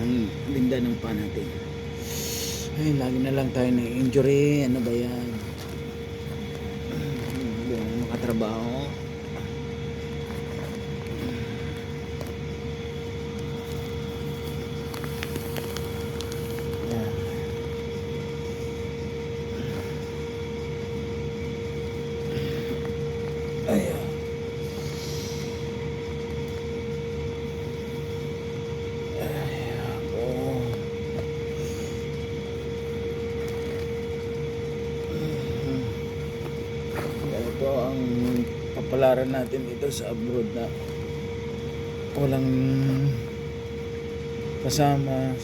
ng linda ng pa natin. Ay, lagi na lang tayo na injury. Ano ba yan? Hindi ako makatrabaho. Yan. Ayan. Ayan po. Ganito ang kapalaran natin dito sa abroad na walang kasama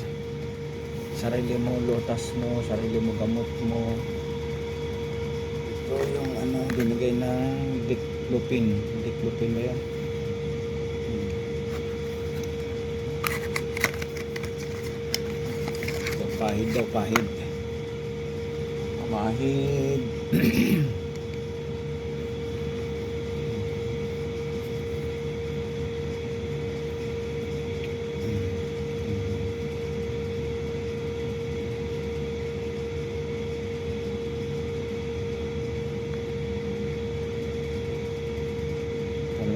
sarili mo, lotas mo, sarili mo, gamot mo. Ito yung ano, binigay ng diklopin. Diklopin ba yan? Hmm. Pahid daw, pahid. Pamahid.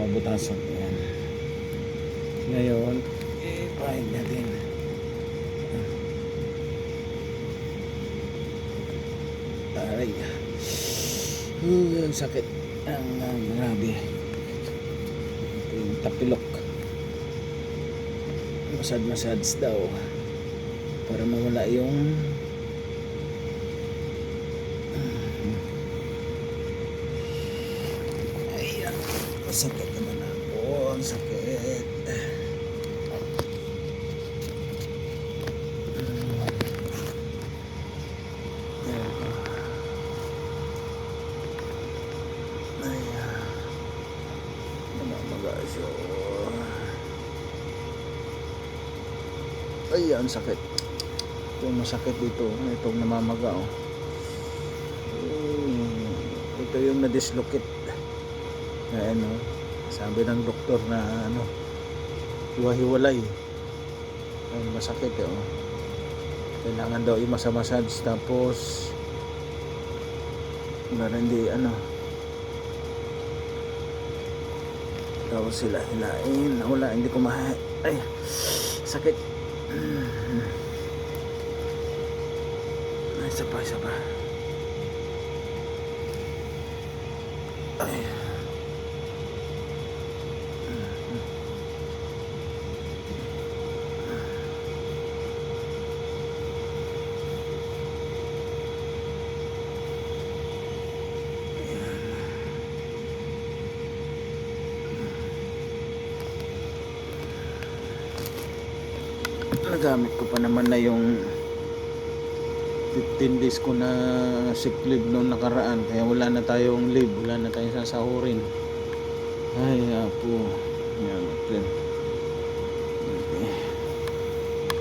mabutasan. Yan ngayon pahid natin. Aray. Uh, sakit. Ang ang grabe. Ito yung tapilok. Masad masads daw. Para mawala yung Ayan. Masakit naman ako. Ang sakit. Ayan. Ayan. Namamaga siya. Ayan, sakit. Itong masakit dito. Itong namamaga. Oh. Mm, Ito yung na-dislocate na ano, sabi ng doktor na ano, hiwa-hiwalay. Ay, masakit eh, oh. Kailangan daw i-massage tapos para hindi ano tapos sila hilain wala hindi ko maha ay sakit ay isa pa isa pa ay nagamit ko pa naman na yung 15 days ko na sick leave noong nakaraan. Kaya wala na tayong leave wala na tayong sasahurin. Ay apo. Yan natin okay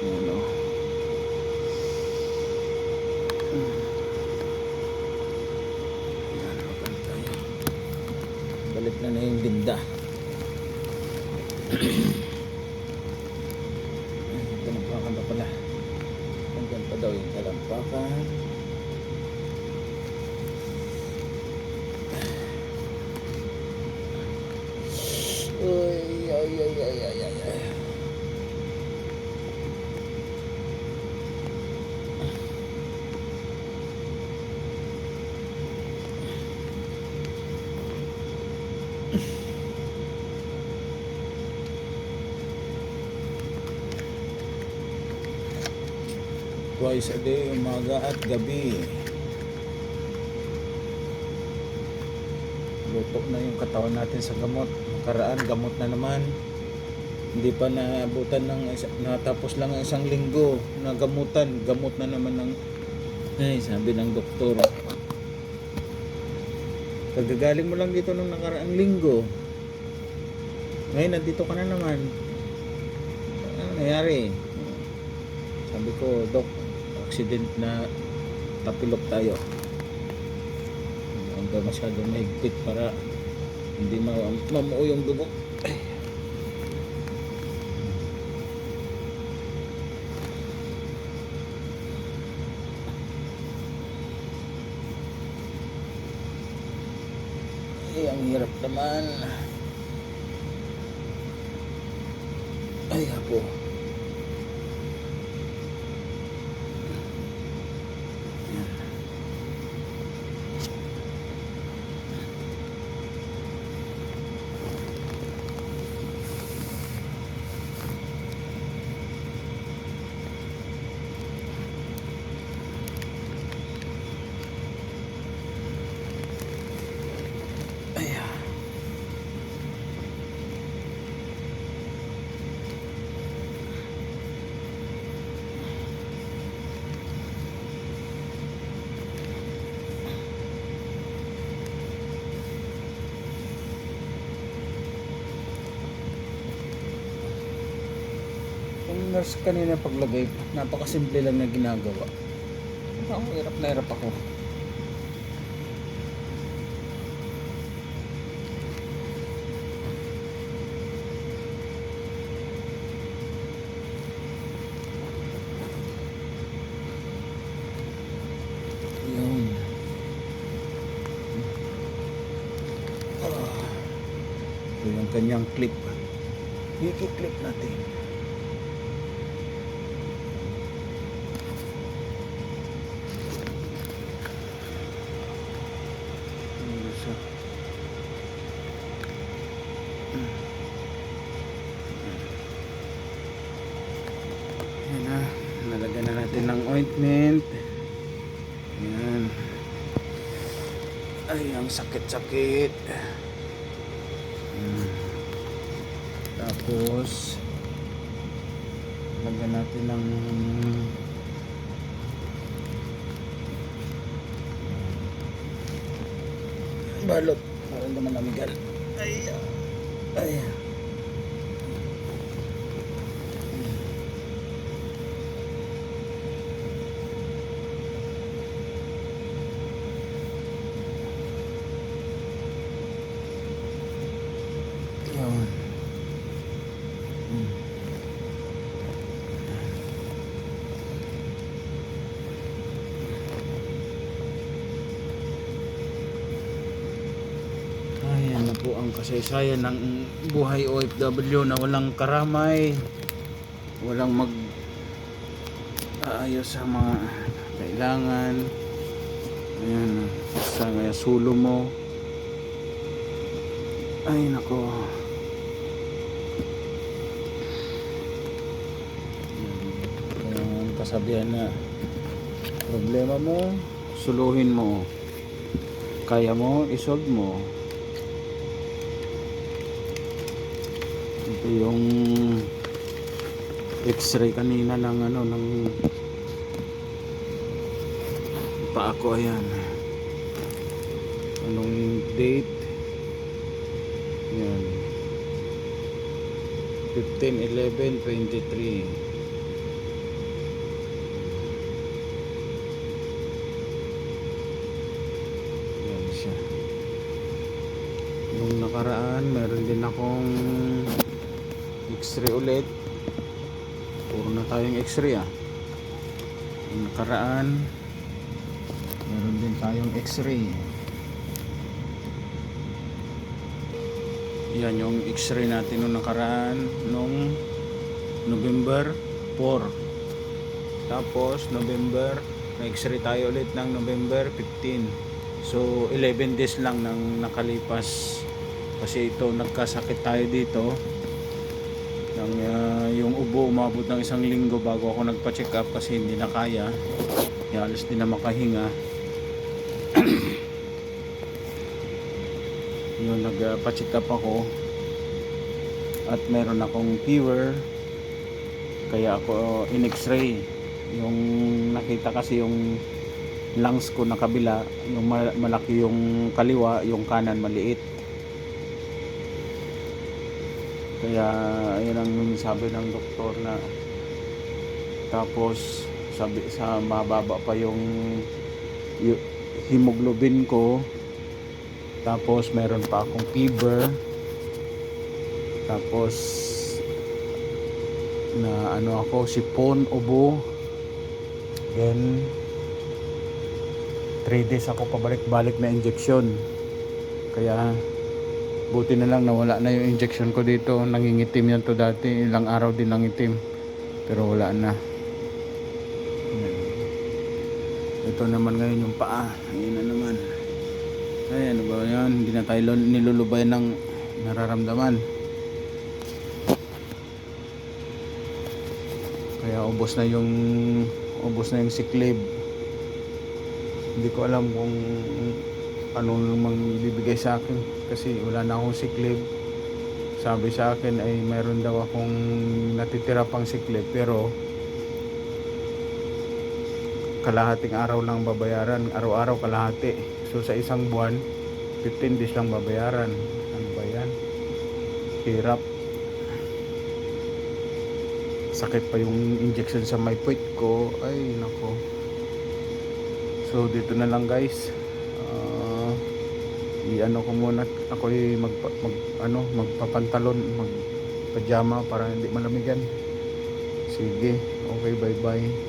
yan o balik na na yung linda Talampakan pa pala. Hanggang pa daw yung talampakan. Uy, ay, ay, ay, ay, ay, ay. Twice a day, umaga at gabi. Luto na yung katawan natin sa gamot. Nakaraan, gamot na naman. Hindi pa naabutan ng natapos lang ang isang linggo na gamutan. Gamot na naman ng ay, sabi ng doktor. Kagagaling mo lang dito nung nakaraang linggo. Ngayon, nandito ka na naman. Ano nangyari? Sabi ko, Dok, accident na tapilok tayo. Hanggang masyadong mahigpit para hindi ma mamuo yung dugo. Ay ang hirap naman. Ay ako Ay, Yung nurse kanina paglagay, napakasimple lang na ginagawa. Ako, hirap na hirap ako. Yun. Ah. Ito yung kanyang clip. I-clip natin. Ano siya? Yan na. Nalagyan na natin ng ointment. Yan. Ay, ang sakit-sakit. Hmm. Tapos, lagyan natin ng balot. Para namigal. Ay, ay. Yun. Hmm. Ayan na po ang kasaysayan ng buhay OFW na walang karamay, walang mag aayos sa mga kailangan. Ayan, sa kaya sulo mo. Ay nako. Ang kasabihan na problema mo, suluhin mo. Kaya mo, isolve mo. Yung x-ray kanina ng ano ng paa ko ayan. Anong date? Yan 15 11 23 yan siya. Nung nakaraan meron din akong x-ray ulit. Puro na tayong x-ray ah. Nung nakaraan meron din tayong x-ray. Yan yung x-ray natin nung nakaraan nung November 4 tapos November na x-ray tayo ulit ng November 15 so 11 days lang nang nakalipas. Kasi ito nagkasakit tayo dito ng, ah, yung ubo umabot ng isang linggo bago ako nagpa-check up kasi hindi na kaya. Kaya alas din na makahinga. Yun nagpa-check up ako. At meron akong fever. Kaya ako in x-ray yung nakita kasi yung lungs ko na kabila yung ma- malaki yung kaliwa yung kanan maliit kaya yun ang sabi ng doktor na tapos sabi sa mababa pa yung, yung hemoglobin ko tapos meron pa akong fever tapos na ano ako sipon ubo then 3 days ako pabalik-balik na injection. Kaya buti na lang nawala na yung injection ko dito. Nangingitim yan to dati. Ilang araw din nangitim. Pero wala na. Ito naman ngayon yung paa. Ayun na naman. Ay, ano ba yan? Hindi na tayo lul- nilulubay ng nararamdaman. Kaya ubos na yung ubos na yung sick. Hindi ko alam kung ano namang ibibigay sa akin kasi wala na akong sick. Sabi sa akin ay mayroon daw akong natitira pang sick pero kalahating araw lang babayaran, araw-araw kalahati. So sa isang buwan, 15 days lang babayaran. Ano ba yan? Hirap. Sakit pa yung injection sa may puwit ko. Ay, nako. So dito na lang guys. I-ano ko muna ako mag, mag ano magpapantalon mag pajama para hindi malamigan sige okay bye bye